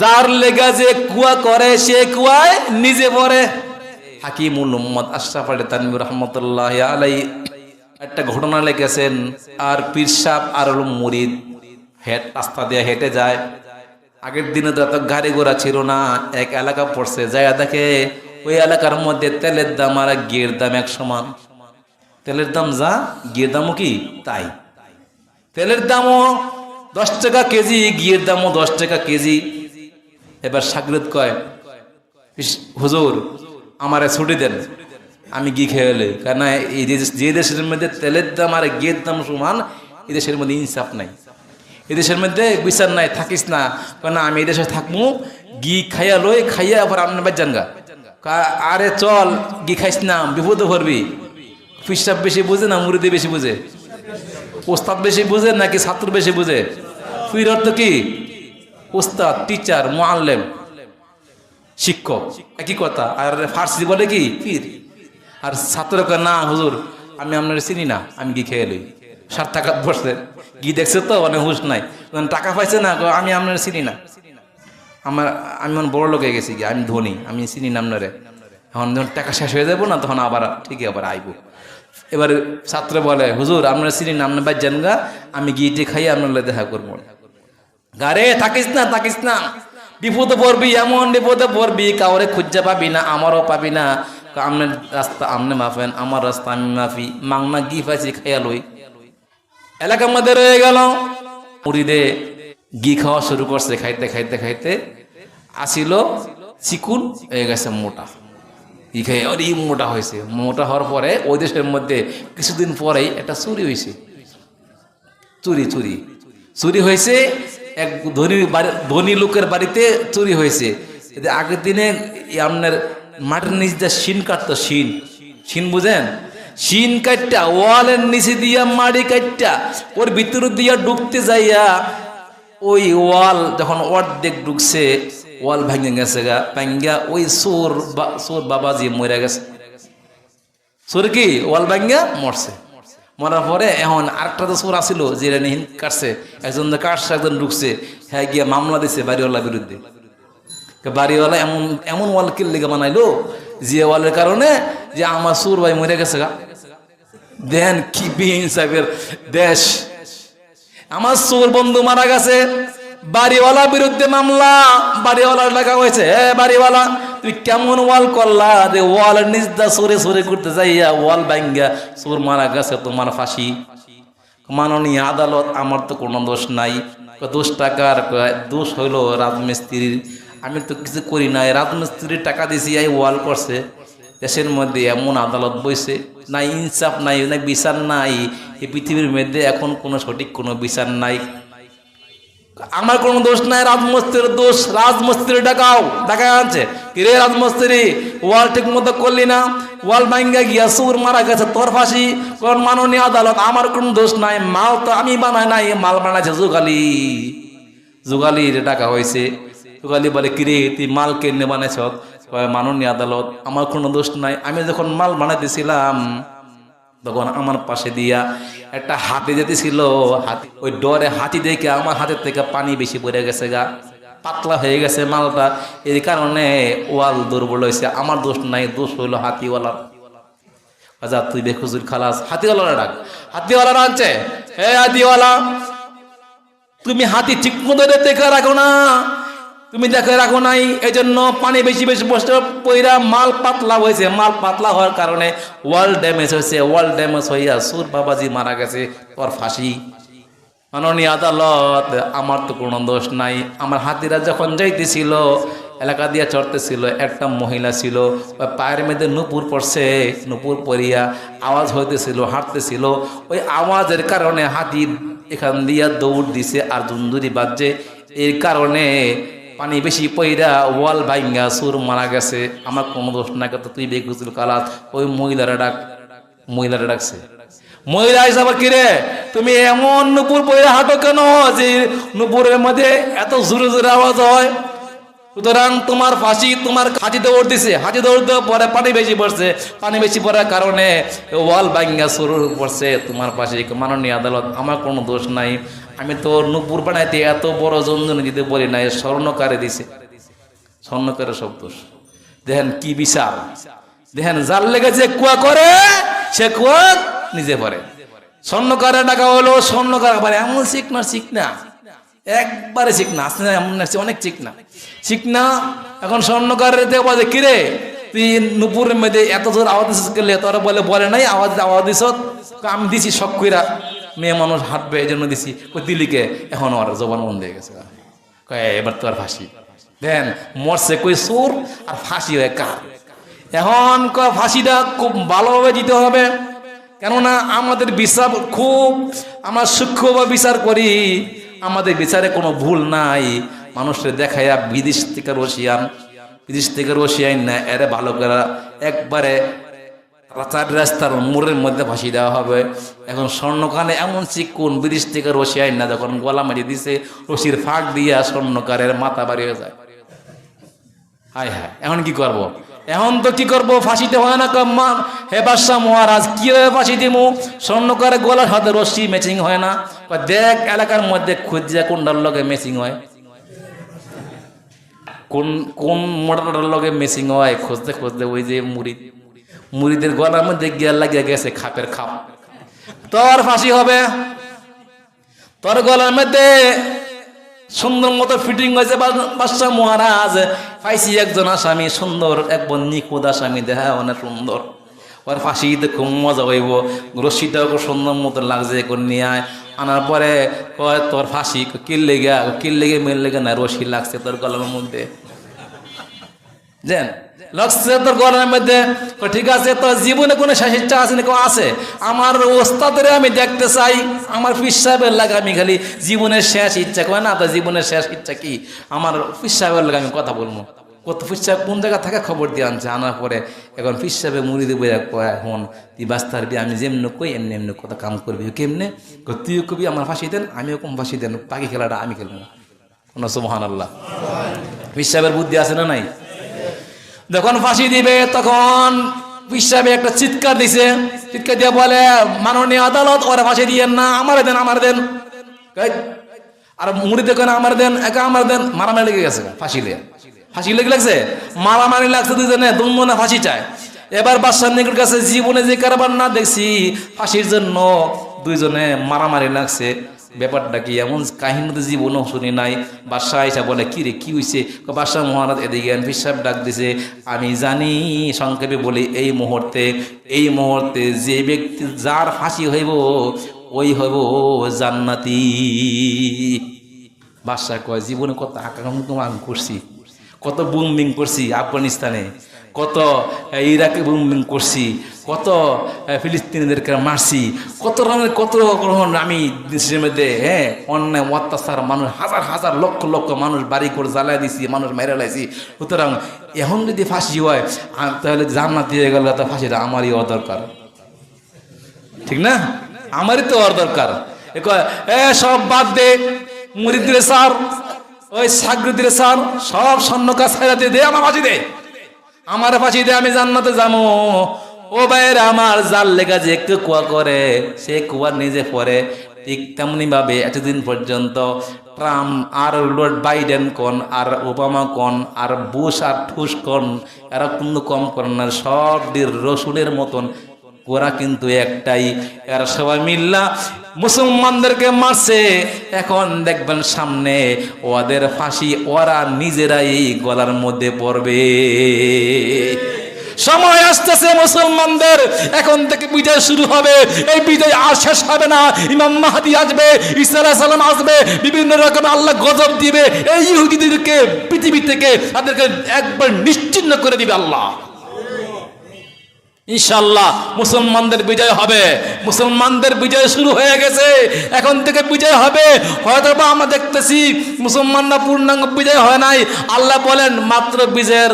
যার লেগা যে কুয়া করে, সে কুয়ায় নিজে পড়ে। হাকিমুল মোহাম্মদ আশরাফ আলী তানবির রহমতুল্লাহ আলাই একটা ঘটনা লেগেছেন আর পীর সাহ আর মুরিদ হেট, রাস্তা দিয়ে হেঁটে যায়। আগের দিনে তো এত গাড়ি ঘোড়া ছিল না, এক এলাকা পড়ছে। জায়গা দেখে ওই এলাকার মধ্যে তেলের দাম আর গিয়ের দাম এক সমান। তেলের দাম যা, গিয়ের দামও কি? তাই। তেলের দামও দশ টাকা কেজি ঘিয়ের দামও দশ টাকা কেজি। এবার সাগরত কয় হুজুর, আমারে ছুটি দেন। আমি ঘি খেয়ে এলে। কেন এই যে দেশের মধ্যে তেলের দাম আর ঘিয়ের দাম সমান, এই দেশের মধ্যে ইনসাফ নাই। এই দেশের মধ্যে বিচার নাই, থাকিস না। কেন আমি এই দেশে থাকব ঘি খাইয়া লই, খাইয়া আবার আপনার বাদ জানগা। আরে চল, ঘি খাইস না, বিপদে ভরবি ফিসাব বেশি বুঝে না, মুরিদি বেশি বুঝে? ওস্তাদ বেশি বুঝে নাকি ছাত্র বেশি বুঝে? ফির অর্থ কি? ওস্তাদ টিচার মোয়াল্লেম শিক্ষক, একই কথা। আর ফার্সি বলে কি? পীর। আর ছাত্রকে না, হুজুর, আমি আপনার চিনি না, আমি কি খেয়ে লই? ষাট টাকা বসছে কি দেখছে তো? মানে হুশ নাই। টাকা পাইছে না? আমি আপনার চিনি না। আমার, আমি মনে বড় লোক গেছি কি আমি ধনী, আমি চিনি না আপনারে। এখন যখন টাকা শেষ হয়ে যাব না, তখন আবার ঠিকই আবার আইব। এবার ছাত্র বলে, হুজুর, আপনার চিনি না, আপনার বাচ্চান গা, আমি গিয়ে খাই আপনার দেখা করব। গারে থাকিস না থাকিস না। বিপদে পড়বি, এমন বিপদে পড়বি, কাউরে খুঁজে পাবি না, আমারও পাবি না। আমনে রাস্তা, আমনে মাফেন আমার রাস্তা আমি মাফি। মাংনা গি পাইছি খাইয়া লই। এলাকার মধ্যে রয়ে গেল। মুড়িদে ঘি খাওয়া শুরু করছে, খাইতে খাইতে খাইতে। আসিল, চিকুন, হয়ে গেছে মোটা। ঘি খাই, অরে মোটা হয়েছে। মোটা হওয়ার পরে ওই দেশের মধ্যে কিছুদিন পরেই একটা চুরি হয়েছে চুরি চুরি। চুরি হয়েছে এক ধনী ধনী লোকের বাড়িতে চুরি হয়েছে। আগের দিনে আপনার মাটির নিচ দিয়ে শিন কাটতো, শিন। শিন বুঝেন? শিন কাটটা, ওয়ালের নিচে দিয়া মাটি কাটটা, ওর ভিতর দিয়া ঢুকতে যাইয়া ওই ওয়াল যখন অর্ধেক ঢুকছে, ওয়াল ভেঙে গেছে গা ভাঙ্গা ওই সোর সোর বাবাজি মরে গেছে। সোর কি? ওয়াল ভাঙ্গা মরছে। মরার পরে এখন আরেকটা তো সুর আসিল, যে কাটছে। একজন কাটছে, একজন ঢুকছে। হ্যাঁ গিয়া মামলা দিছে বাড়িওয়ালার বিরুদ্ধে। বাড়িওয়ালা এমন এমন ওয়াল কিল লেগে বানাইলো, যে ওয়ালের কারণে যে আমার সুর ভাই মরে গেছে গা। দেন কি বিহীন দেশ। আমার সুর বন্ধু মারা গেছে। বাড়িওয়ালা বিরুদ্ধে মামলা। বাড়িওয়ালার লাগা হয়েছে হ্যাঁ বাড়িওয়ালা তুই কেমন ওয়াল করলা? যে ওয়ালের নিচ দা সরে সরে করতে যাইয়া ওয়াল ভাঙ্গা সুর মারা গেছে তোমার ফাঁসি। মাননীয় আদালত, আমার তো কোনো দোষ নাই। দোষ টাকার দোষ হইল রাজমিস্ত্রির। আমি তো কিছু করি নাই। রাজমিস্ত্রির টাকা দিছি, এই ওয়াল করছে। দেশের মধ্যে এমন আদালত বইছে নাই ইনসাফ নাই, না বিচার নাই। এই পৃথিবীর মধ্যে এখন কোনো সঠিক কোনো বিচার নাই। আমার কোনো দোষ নাই, রাজমস্ত্রির দোষ, রাজমস্ত্রি ডাকাও। ডাকা আনছে কিরে রাজমস্ত্রি, ওয়াল ঠিক মতো করলি না, ওয়াল ভাঙ্গা গিয়া সুর মারা গেছে, তোর ফাঁসি কোন মাননীয় আদালত, আমার কোনো দোষ নাই, মাল তো আমি বানাই নাই, মাল বানাইছে যুগালি। যুগালির ডাকা হয়েছে। যুগালি বলে, কিরে, তুই মাল কেনে বানাইছ? মাননীয় আদালত, আমার কোনো দোষ নাই, আমি যখন মাল বানাইতেছিলাম, তখন আমার পাশে দিয়া একটা হাতি যেতেছিল হাতি ওই ডরে হাতি দেখে আমার হাতের থেকে পানি বেশি পড়ে গেছে গা। পাতলা হয়ে গেছে মালটা। এই কারণে ওয়াল দুর্বল হয়েছে। আমার দোষ নাই, দোষ হইল হাতিওয়ালার। আচ্ছা তুই বেখুজুর খালাস, হাতিওয়ালারা ডাক। হাতিওয়ালারা আনছে, হে হাতিওয়ালা, তুমি হাতি ঠিক মতো দেখে রাখো না? তুমি দেখে রাখো নাই এই জন্য পানি বেশি বেশি বসতে পইরা মাল পাতলা হয়েছে। মাল পাতলা হওয়ার কারণে ওয়াল ড্যামেজ হয়েছে। ওয়াল ড্যামেজ হইয়া সুর বাবাজি মারা গেছে, তোর ফাঁসি। মাননীয় আদালত, আমার তো কোনো দোষ নাই। আমার হাতিরা যখন যাইতেছিল, এলাকা দিয়া চড়তেছিল, একটা মহিলা ছিল, ওই পায়ের মধ্যে নুপুর পড়ছে, নুপুর পরিয়া আওয়াজ হইতেছিল, হাঁটতেছিল। ওই আওয়াজের কারণে হাতি এখান দিয়া দৌড় দিছে আর দুন্দুরি বাজছে। এর কারণে পানি বেশি পইরা ওয়াল ভাইঙ্গা সুর মারা গেছে। আমার কোনো দোষ না কত তুই বেগুজুল কালাত। ওই মহিলারা ডাক, মহিলারা ডাকছে। মহিলা হিসাবে কিরে তুমি এমন নুপুর পইরা হাঁটো কেন? যে নুপুরের মধ্যে এত জোরে জোরে আওয়াজ হয়। সুতরাং তোমার ফাঁসি তোমার হাজি দৌড় দিছে। হাজি দৌড় দেওয়ার পরে পানি বেশি পড়ছে। পানি বেশি পড়ার কারণে ওয়াল ভাঙ্গা শুরু পড়ছে তোমার পাশে মাননীয় আদালত, আমার কোনো দোষ নাই। আমি তো নুপুর বানাইতে এত বড় জঞ্জন দিতে বলি নাই, স্বর্ণকারে দিছে। স্বর্ণকারে সব দোষ। দেখেন কি বিচার। দেখেন যার লেগে যে কুয়া করে, সে কুয়া নিজে পরে স্বর্ণকারে ডাকা হলো, স্বর্ণকার মানে এমন শিখ না শিখ না। একবারে শিখ না আসতে এমন সে অনেক শিখ না শিখ না এখন স্বর্ণকারের দেখব যে কিরে? তুই নুপুরের মধ্যে এত জোর আওয়াজ করলে তোরা বলে বলে নাই, আওয়াজ আওয়াজ দিস আমি দিছি শখ কইরা। মেয়ে মানুষ হাঁটবে এই জন্য দিছি। ওই দিলিকে, এখন ওর জবান মন দিয়ে গেছে। কয়, এবার তো আর ফাঁসি। দেন, মরছে কই সুর আর ফাঁসি হয়ে কার? এখন কয়, ফাঁসিটা খুব ভালোভাবে দিতে হবে। কেননা আমাদের বিচার খুব, আমরা সূক্ষ্মভাবে বিচার করি। আমাদের বিচারে কোনো ভুল নাই। মানুষের দেখাইয়া বিদেশ থেকে রশিয়ান, বিদেশ থেকে রশিয়ান না, এরা ভালো করে একবারে চার রাস্তার মোড়ের মধ্যে ফাঁসি দেওয়া হবে। এখন স্বর্ণকানে এমন চিকুন, বিদেশ থেকে রশিয়ান না, যখন গলা মারি দিছে, রশির ফাঁক দিয়া স্বর্ণকারের মাথা বাড়ি হয়ে যায়। হায় হায়, এখন কি করব। এখন তো কি করব? ফাঁসিতে হয় না কম্মা। হে বাদশাহ মহারাজ, কীভাবে ফাঁসি দিব স্বর্ণকারে গলার হাতে রশ্মি ম্যাচিং হয় না। দেখ, এলাকার মধ্যে খুঁজে কোনটার লগে ম্যাচিং হয়। কোন কোন মোটরটার লগে মেসিং হয়? খুঁজতে খুঁজতে ওই যে মুড়ি। মুড়িদের গলার মধ্যে গিয়া লাগিয়ে গেছে খাপের খাপ। তোর ফাঁসি হবে। তোর গলার মধ্যে সুন্দর মতো ফিটিং হয়েছে বাদশাহ মহারাজ। পাইছি একজন আসামি, সুন্দর একবার নিখুঁত আসামি দেখা অনেক সুন্দর। ওর ফাঁসিতে খুব মজা হইব। রশিটাও খুব সুন্দর মতো লাগছে এখন নিয়ে আয় আনার পরে কয়, তোর ফাঁসি কিল লেগে কিল লেগে মেল লেগে না, রশি লাগছে তোর গলার মধ্যে। জেন লাগছে তোর গলার মধ্যে? ঠিক আছে, তোর জীবনে কোনো শেষ ইচ্ছা আছে নাকি? আছে। আমার ওস্তাদের আমি দেখতে চাই, আমার পীর সাহেবের লাগে আমি খালি জীবনের শেষ ইচ্ছা। কয়, না তো জীবনের শেষ ইচ্ছা কি? আমার পীর সাহেবের লাগে আমি কথা বলব। কত পীর সাহেব কোন জায়গা থাকে খবর দিয়ে আনছে? আনার পরে এখন পীর সাহেবে মুড়ি দেবো এখন তুই বাস্তার বি আমি যেমনি কই, এমনি এমনি কথা কাম করবি। কেমনে? তুইও কবি, আমার ফাঁসি দেন, আমিও কম ফাঁসি দেন, বাকি খেলাটা আমি খেলব। কোনো সুবহান আল্লাহ পীর সাহেবের বুদ্ধি আছে না নাই? যখন ফাঁসি দিবে, তখন পিসাবে একটা চিৎকার দিছে। চিৎকার দিয়ে বলে, মাননীয় আদালত, ওরা ফাঁসি দিয়েন না, আমার দেন আমার দেন। আর মুড়ি দেখেন, আমার দেন, একা আমার দেন। মারামারি লেগে গেছে ফাঁসি দিয়ে। ফাঁসি লেগে লাগছে? মারামারি লাগছে দুজনে দুমনে ফাঁসি চায়। এবার বাদশাহ নিকট কাছে জীবনে যে কারবার না দেখছি, ফাঁসির জন্য দুইজনে মারামারি লাগছে। ব্যাপারটা কি? এমন কাহিনী তো জীবনও শুনি নাই। বাদশাহ এসে বলে, কী রে, কী হয়েছে বাদশাহ মহারাজ এদিকে আনফিস সাহেব ডাক দিছে। আমি জানি, সংক্ষেপে বলি, এই মুহূর্তে এই মুহূর্তে যে ব্যক্তি, যার হাসি হইব, ওই হইব জান্নাতি। বাদশাহ কয়, জীবনে কত আকাঙ্ক্ষা করছি? কত বুমবিং করছি আফগানিস্তানে, কত ইরাকে বুমবিং করছি, কত ফিলিস্তিনিদেরকে মারছি, কত রকমের কত গ্রহণ আমি দেশের মধ্যে হ্যাঁ অন্যায়, অত্যাচার, মানুষ, হাজার হাজার লক্ষ লক্ষ মানুষ বাড়ি করে জ্বালায় দিছি, মানুষ মেরে লাইছি। সুতরাং এখন যদি ফাঁসি হয় তাহলে জান্নাত দিয়ে গেলে তো ফাঁসিটা আমারই হওয়া দরকার। ঠিক না? আমারই তো হওয়ার দরকার। এ সব বাদ দে মুরিদের স্যার ওই সাগরিদের স্যার সব স্বর্ণ কাজ ছাইরাতে দে আমার ফাঁসি দে। আমার ফাঁসি দে, আমি জান্নাতে যাব। ও বাইরে আমার জাল লেগা যে একটু কুয়া করে, সে কুয়া নিজে পরে। ঠিক তেমনি ভাবে এতদিন পর্যন্ত ট্রাম্প আর লর্ড বাইডেন কোন, আর ওবামা কোন, আর বুশ আর ঠুস কোন, এরা কোনো কম করেন না, সব রসুনের মতন ওরা কিন্তু একটাই। এরা সবাই মিল্লা মুসলমানদেরকে মারছে। এখন দেখবেন সামনে ওদের ফাঁসি ওরা নিজেরাই গলার মধ্যে পড়বে। সময় আসতেছে মুসলমানদের। এখন থেকে বিজয় শুরু হবে। এই বিজয় আর শেষ হবে না। ইমাম মাহাদি আসবে ইসা সালাম আসবে, বিভিন্ন রকম আল্লাহ গজব দিবে। এই ইহুদিদেরকে, পৃথিবী থেকে তাদেরকে একবার নিশ্চিন্ন করে দিবে আল্লাহ। ইনশাল্লাহ মুসলমানদের বিজয় হবে। মুসলমানদের বিজয় শুরু হয়ে গেছে। এখন থেকে বিজয় হবে। হয়তো বা আমরা দেখতেছি মুসলমানরা পূর্ণাঙ্গ বিজয় হয় নাই। আল্লাহ বলেন, মাত্র বিজয়ের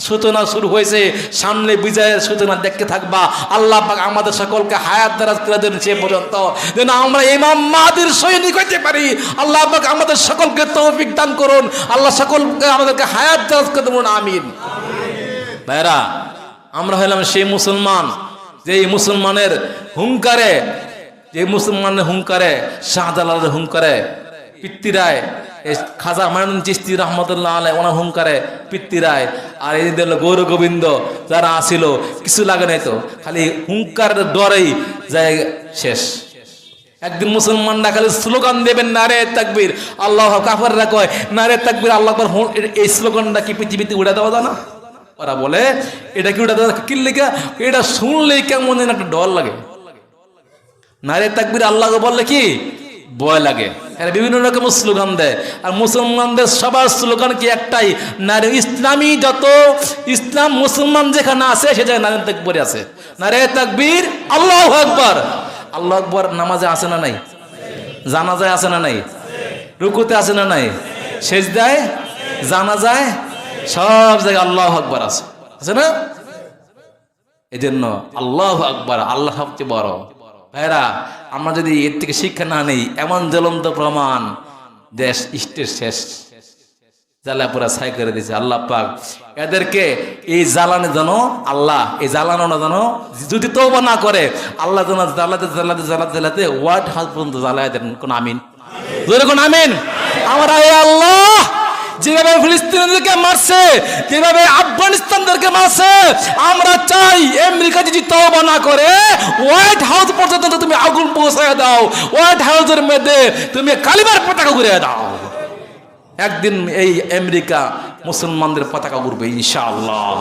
সূচনা শুরু হয়েছে। সামনে বিজয়ের সূচনা দেখতে থাকবা। আল্লাহ আমাদের সকলকে হায়াত দ্বারা করে দেন সে পর্যন্ত। যেন আমরা ইমাম মাহাদির সৈনিক হইতে পারি। আল্লাহ আমাদের সকলকে তৌফিক দান করুন। আল্লাহ সকলকে আমাদেরকে হায়াত দ্বারা করে দেবুন আমিন। ভাইরা আমরা হলাম সেই মুসলমান যে মুসলমানের হুঙ্কারে যে মুসলমানের হুঙ্কারে, শাহজালালের হুঙ্কারে, পিত্তিরায় খাজা মাইনুন চিস্তি রহমতুল্লাহ আলাই ওনার হুঙ্কারে পিত্তিরায়, আর এই দিল গৌর গোবিন্দ, যারা আসিল, কিছু লাগে নাই তো, খালি হুঙ্কারের ডরেই যায় শেষ। একদিন মুসলমানরা খালি স্লোগান দেবেন, নারে তাকবীর, আল্লাহ কাফাররা কয়, নারে তাকবীর, আল্লাহ এই স্লোগানটা কি পৃথিবীতে উড়ে দেওয়া যায় না? ওরা বলে, এটা কি দেওয়া কি লেখা এটা শুনলেই কেমন যেন একটা ডর লাগে। নারে তাকবির আল্লাহকে বললে কি? ভয় লাগে। বিভিন্ন রকম স্লোগান দেয়। আর মুসলমানদের সবার স্লোগান কি একটাই? নারে ইসলামী যত ইসলাম মুসলমান যেখানে আছে সে জায়গায় নারে তাকবীর আছে। নারে তাকবির আল্লাহ আকবার। আল্লাহ আকবার নামাজে আছে না নাই? জানাজায় আছে না নাই? রুকুতে আছে না নাই? সেজদায়? জানা যায় সব জায়গায় আল্লাহ আকবার আছে। আছে না? এই জন্য আল্লাহ আকবার, আল্লাহ সবচেয়ে বড়। ভাইরা আমরা যদি এর থেকে শিক্ষা না নেই, এমন জ্বলন্ত প্রমাণ দেশ ইষ্টের শেষ। জ্বালা পুরা ছাই করে দিয়েছে আল্লাহ পাক। এদেরকে এই জ্বালানো যেন আল্লাহ, এই জ্বালানো না যেন যদি তৌবা না করে, আল্লাহ যেন জ্বালাতে জ্বালাতে জ্বালাতে জ্বালাতে ওয়ার্ড হাউস পর্যন্ত জ্বালায় দেন। কোন আমিন? কোন আমিন? আমরা আল্লাহ যেভাবে ফিলিস্তিনদেরকে মারছে, যেভাবে আফগানিস্তানদেরকে মারছে, আমরা চাই আমেরিকা যদি তওবা না করে হোয়াইট হাউস পর্যন্ত তুমি আগুন পৌঁছায় দাও হোয়াইট হাউসের মধ্যে তুমি কালিমার পতাকা ঘুরে দাও। একদিন এই আমেরিকা মুসলমানদের পতাকা উড়বে ইনশাআল্লাহ।